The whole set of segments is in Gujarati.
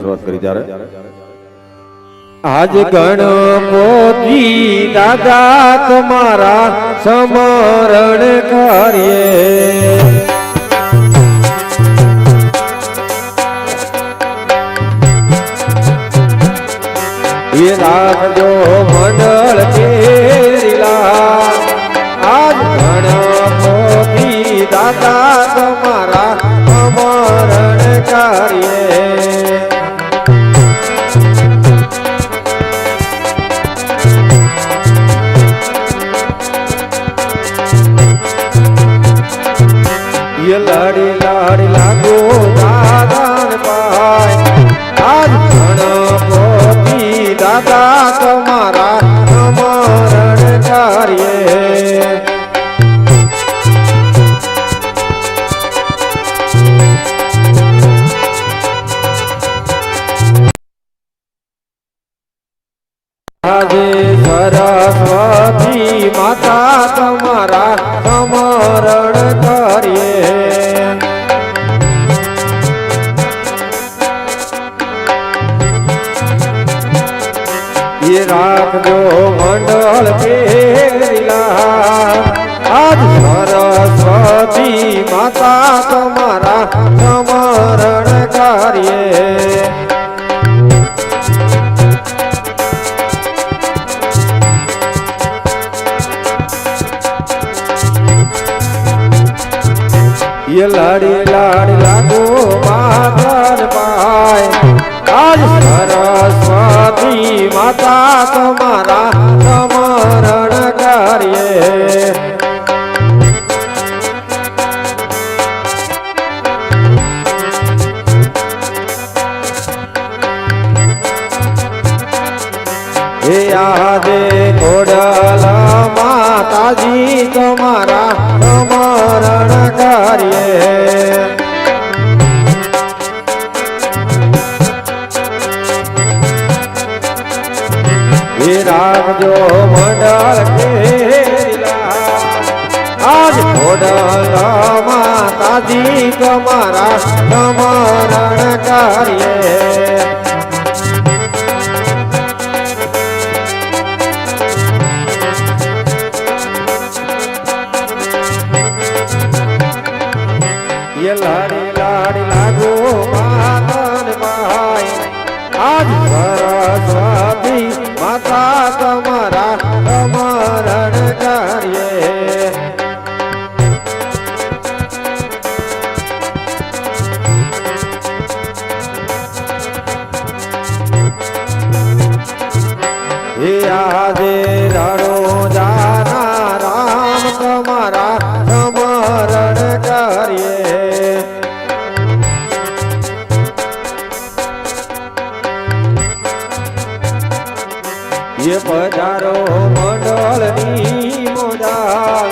શરૂઆત કરી ત્યારે? આજ ગણપતિ દાદા તમારા સમરણ કરીએ. એ રાખજો સરસ્વતી માતા તમારા સમરણ કરીએ. એ રાખજો મંડળ પેલા આજ સરસ્વતી માતા તમારા સમરણ કરીએ. એ લાડી લાડી લાગો માધર પાય. આજ સરસ્વતી માતા તમારા સમરણ કરીએ આજે ઘોડલા માતાજી તમારા સમરણ કરીએ લાગો. એ પધારો મંડળની મોડાલ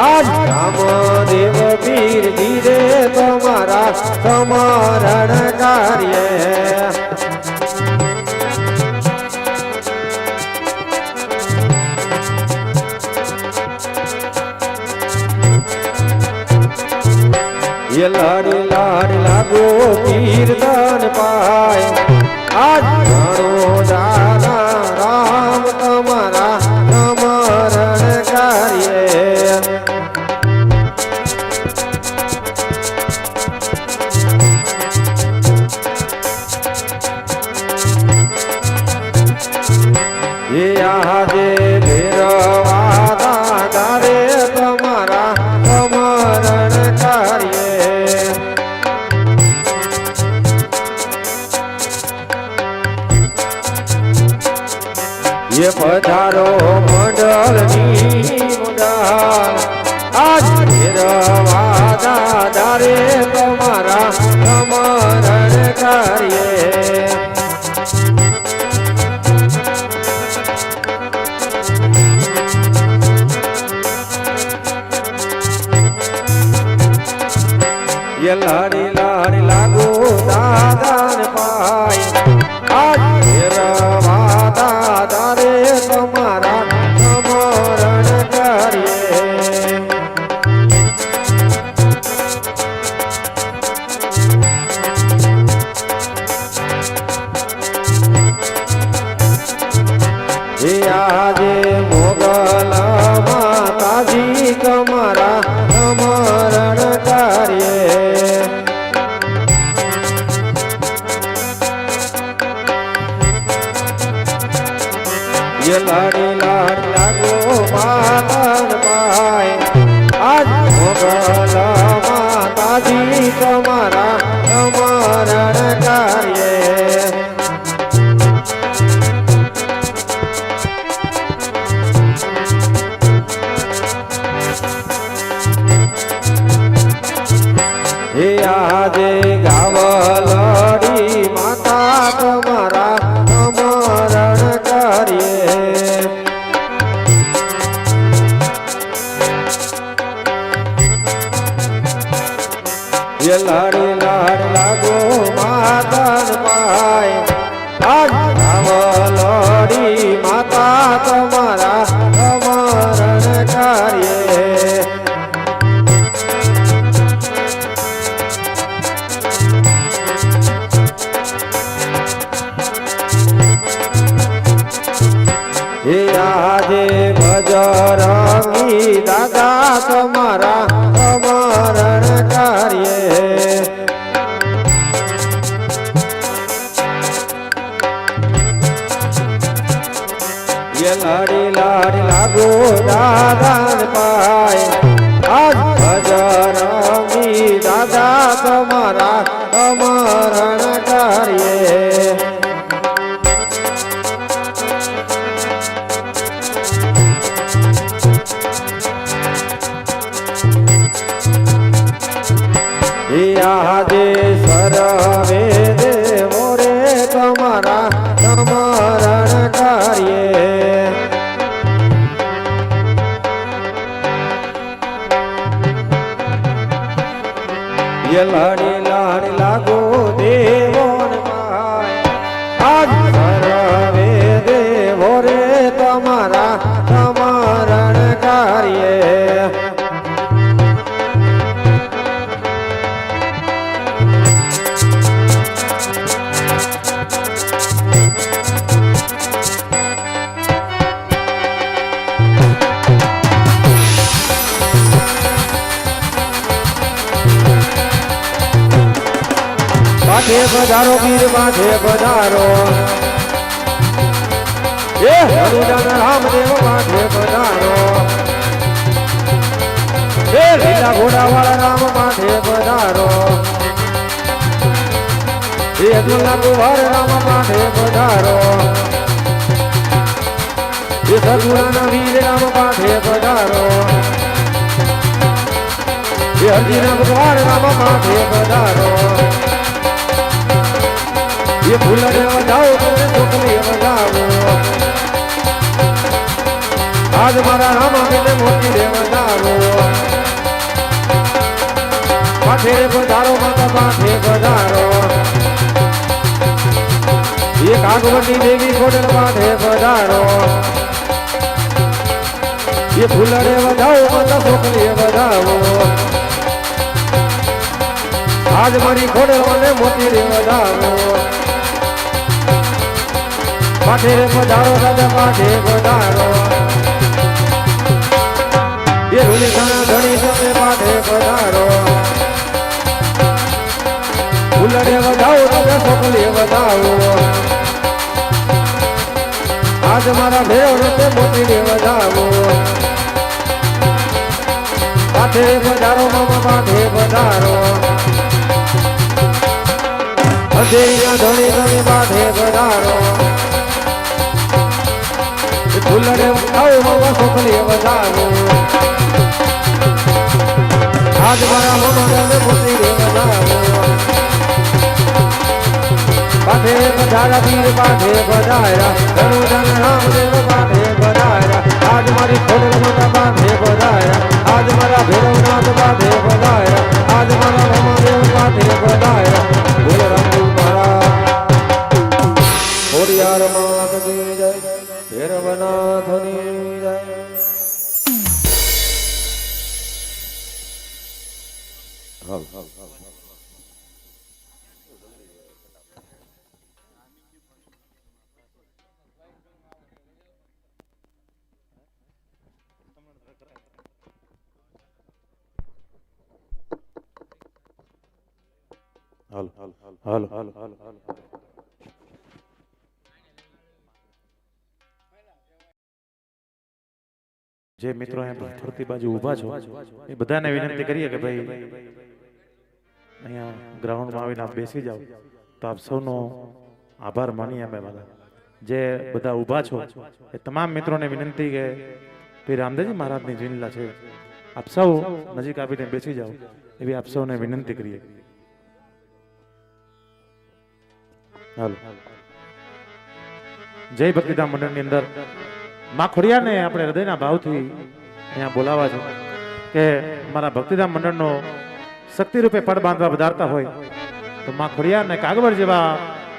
આજ રામદેવ વીર ધીરે તમારા સમરણ કાર્ય લાડ લાડી લાગો કીર્તન પાય. એ પધારો મંડળની મુદાલ આજ ભેરવા દાદા રે તમારા સમરણ કાર્ય Baba લાડી લાડ લાગો માતન લાગો દાદા પાય. પધારો વીર માથે પધારો એ હરુજન રામદેવ માથે પધારો એ લીલા ઘોડા વાળા રામ માથે પધારો એ અબ્દુલ્લા કુવાર રામ માથે પધારો એ સદગુણાના વીર રામ માથે પધારો એ હરજીના ભગવાન રામ માથે પધારો એ ભૂલને વડાવો ને છોકરી વડાવો આજ મારા રામાને મોટી રે વડાવો માથે વધારો માતા માથે વધારો એ કાગવટી દેવી ખોડલ માથે વધારો એ ફૂલરે વધાવો, માતા છોકરી વધાવો. આજ મારી ખોડલ મને મોતી રે વધારો માથે રે પધારો, દાદા માથે પધારો. એ રૂલી ખાના ધણી તમે માથે પધારો. ફૂલડે વધાવો, દાદા છોકરી વધાવો. આજ મારા ભેવ રસ્તે મોતી રે વધાવો. માથે પધારો, મામા માથે પધારો. અધેરીના ધણી તમે માથે પધારો. ફૂલડે આવો મામા છોકરી વધારો. આજ મારા મામા તમે મોતી રે વધારો. પાઠે પધારા આજ મારા ભૈરવનાથ પાઠે પધારા આજ મારા રમાદેવ હાલો જે મિત્રો અહીંયા ફરતી બાજુ ઊભા છો, એ બધાને વિનંતી કરીએ કે ભાઈ અહીંયા ગ્રાઉન્ડમાં આવીને આપ બેસી જાઓ. તો આપ સૌનો આભાર માનીએ અમે વાલા જે બધા ઊભા છો, એ તમામ મિત્રોને વિનંતી કે ભાઈ રામદેવજી મહારાજની જીનલા છે. આપ સૌ નજીક આવીને બેસી જાઓ. એવી આપ સૌને વિનંતી કરીએ. હાલો. જય ભક્તિધામ મંડળની અંદર. માં ખોડિયાને આપણે હૃદયના ભાવથી અહીંયા બોલાવા છે કે મારા ભક્તિધામ મંડળનો શક્તિ રૂપે પડ બાંધવા વધારતા હોય તો માં ખોડિયાને કાગવડ જેવા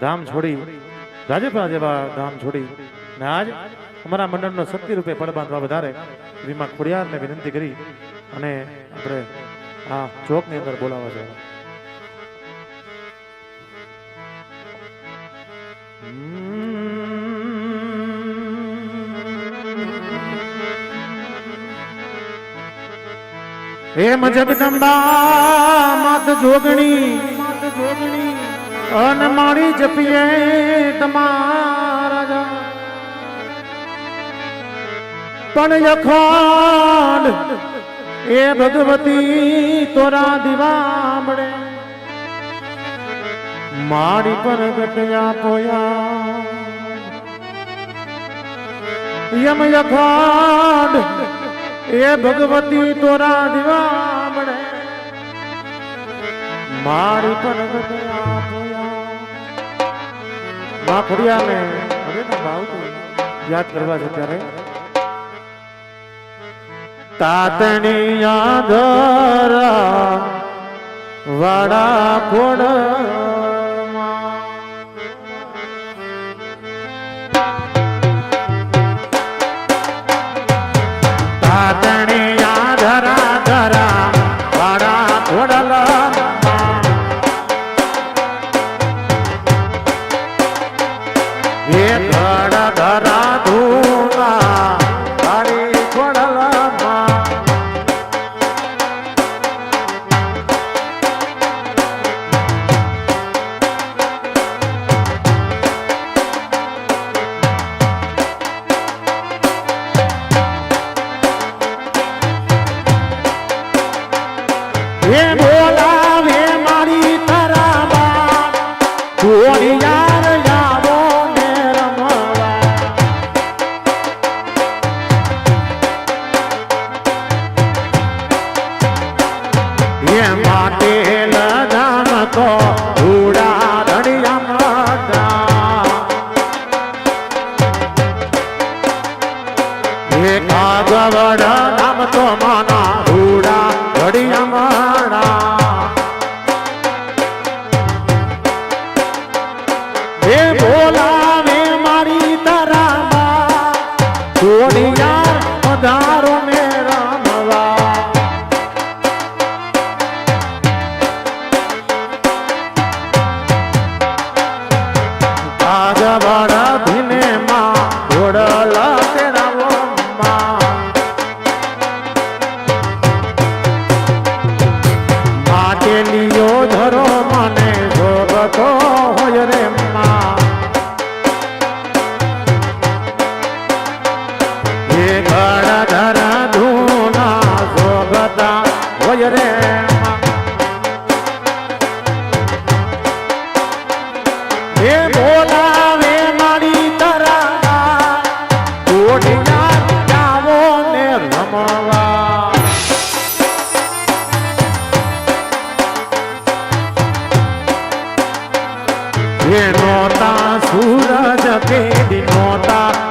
ધામ છોડી રાજપરા જેવા ધામ છોડી ને આજ અમારા મંડળનો શક્તિ રૂપે પડ બાંધવા વધારે એવી માં ખોડિયારને વિનંતી કરી અને આપણે આ ચોકની અંદર બોલાવા છે. હેમ જગદંબા માત જોગણી માત જોગણી અન મારી જપીએ તમારા જા. પણ અખંડ એ ભગવતી તોરા દિવામડે મારી પર ગટયા પોયા યમ અખંડ એ ભગવતી તોરા દિવામડે મારી પણ મા ખોડિયાને હૃદયના ભાવથી યાદ કરવા છે ત્યારે તાતણી યાદ વાડા ખોડ Oh no. કેદી નોતા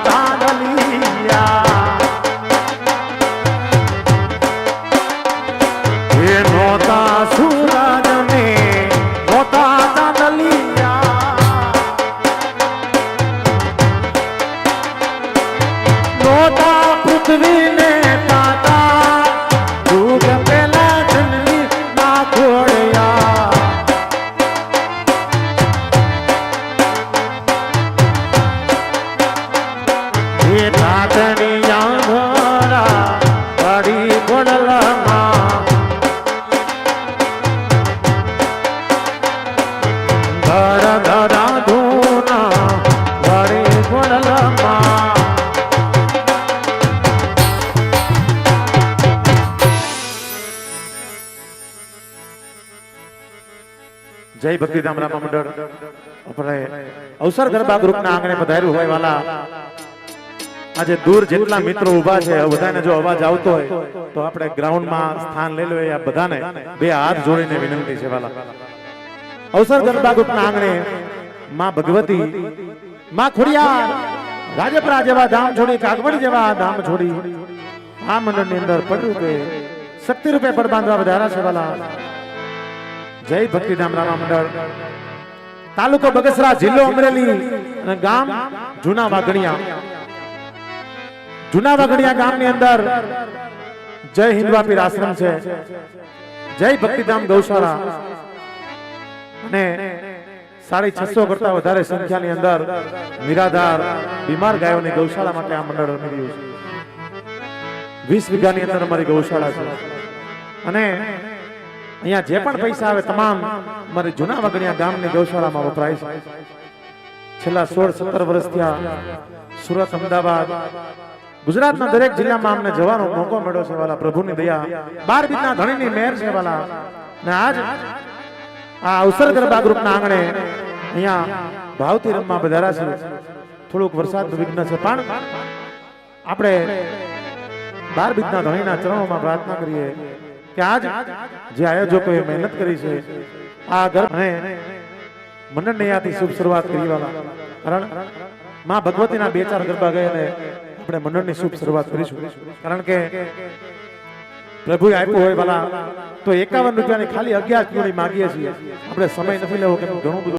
જય ભક્તિધામ રામા મંડળ. આપણે અવસર ગરબા ગ્રુપના આંગણે પધાર્યું હોય વાલા. આજે દૂર જેટલા મિત્રો ઊભા છે બધાને જો અવાજ આવતો હોય તો આપણે ગ્રાઉન્ડમાં સ્થાન લઈ લો આ બધાને બે હાથ જોડીને વિનંતી છે વાલા. અવસર ગરબા ગ્રુપના આંગણે માં ભગવતી માં ખોડિયાર રાજપરા જેવા ધામ છોડી કાગવડ જેવા ધામ છોડી આ મંડળની અંદર પડ્યું કે શક્તિ રૂપે પડ બાંધવા વધારા છે વાલા. જય ભક્તિધામ રામા મંડળ. તાલુકો બગસરા જિલ્લો અમરેલી અને ગામ જૂના વાઘણિયા. જૂના વાગણિયા ગામની અંદર જય હિન્દવાપીર આશ્રમ છે. જય ભક્તિધામ ગૌશાળા. અને સાડી છસો કરતા વધારે સંખ્યાની અંદર નિરાધાર બીમાર ગાયોની ગૌશાળા માટે આ મંડળ રમી રહ્યું છે. વીસ વીઘાની અંદર અમારી ગૌશાળા છે. અને અહીંયા જે પણ પૈસા આવે, તમામ મારે જૂના વગડિયા ગામની ગૌશાળામાં વપરાય છે. છેલ્લા સોળ, સત્તર વર્ષ થયા સુરત, અમદાવાદ, ગુજરાતના દરેક જિલ્લામાં અમને જવાનો મોકો મળ્યો છે, વાલા પ્રભુની દયા. બાર બીજના ધણીની મહેર છે, વાલા. ને આજ આ અવસર ગરબા ગ્રુપના આંગણે અહીંયા ભાવતી રમવા વધારા છે. થોડુંક વરસાદનું વિઘ્ન છે, પણ આપણે બાર બીજના ધણીના ચરણોમાં પ્રાર્થના કરીએ. કે આજ જે આયોજકોએ મહેનત કરી છે, આ ગરબા અને અહીંયાથી શુભ શરૂઆત કરી વાળા કારણમાં ભગવતીના બે ચાર ગરબા ગયા અને આપણે મંડળની શુભ શરૂઆત કરીશું. કારણ કે પ્રભુએ આપ્યું હોય વાલા, તો એકાવન રૂપિયાની ખાલી અગિયાર કિલોની માગીએ છીએ. આપણે સમય નથી લેવો કે ઘણું બધું